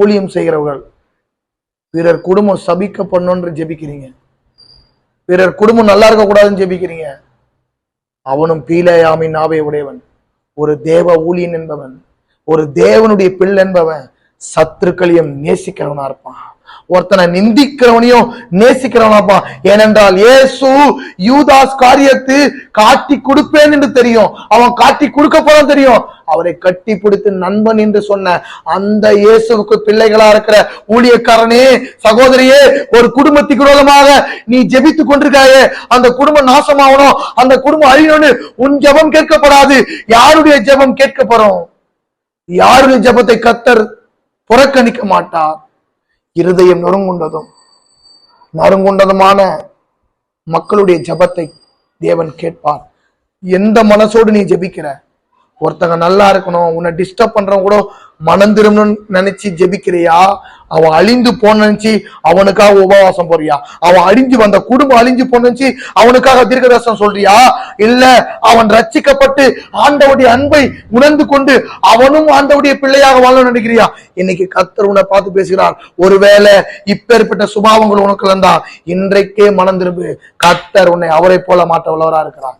ஊழியம் செய்கிறவர்கள். பிறர் குடும்பம் சபிக்கப்படணும்னு ஜெபிக்கிறீங்க. பிறர் குடும்பம் நல்லா இருக்க கூடாதுன்னு ஜெபிக்கிறீங்க. அவனும் பீலையாமின் நாவை உடையவன். ஒரு தேவ ஊழியன் என்பவன் ஒரு தேவனுடைய பிள்ளை என்பவன் சத்துருக்களையும் நேசிக்கிறவனா இருப்பான். ஒருத்தனை நிந்திக்கிறவனையும் நேசிக்கிறவனா இருப்பான். ஏனென்றால் இயேசு யூதாஸ் காரியத்து காட்டி கொடுப்பேன் என்று தெரியும். அவன் காட்டி கொடுக்க போறான் தெரியும். அவரை கட்டி பிடித்து நண்பன் என்று சொன்ன அந்த இயேசுவுக்கு பிள்ளைகளா இருக்கிற ஊழியக்காரனே சகோதரியே ஒரு குடும்பத்துக்கு விரோதமாக நீ ஜெபித்து கொண்டிருக்காயே அந்த குடும்பம் நாசமாகணும் அந்த குடும்பம் அழியணும்னு உன் ஜெபம் கேட்கப்படாது. யாருடைய ஜெபம் கேட்கப்படும்? யாருடைய ஜெபத்தை கத்தர் புறக்கணிக்க மாட்டார்? இருதயம் நொறுங்குண்டதும் நறுங்குண்டதுமான மக்களுடைய ஜெபத்தை தேவன் கேட்பார். எந்த மனசோடு நீ ஜெபிக்கிற? ஒருத்தங்க நல்லா இருக்கணும் உன்னை டிஸ்டர்ப் பண்றவன் கூட மனம் திரும்பணும்னு நினைச்சு ஜெபிக்கிறியா? அவன் அழிந்து போன நினைச்சு அவனுக்காக உபவாசம் போறியா அவன் அழிஞ்சு வந்த குடும்பம் அழிஞ்சு போன நினைச்சு அவனுக்காக தீர்க்கதர்சனம் சொல்றியா? இல்ல அவன் ரட்சிக்கப்பட்டு ஆண்டவுடைய அன்பை உணர்ந்து கொண்டு அவனும் ஆண்டவுடைய பிள்ளையாக வாழ நினைக்கிறியா? இன்னைக்கு கத்தர் உன்னை பார்த்து பேசுகிறார். ஒருவேளை இப்பேற்பட்ட சுபாவங்கள் உனக்கு இருந்தா இன்றைக்கே மனம் திரும்பு கத்தர் உன்னை அவரை போல மாற்ற உள்ளவரா இருக்கிறார்.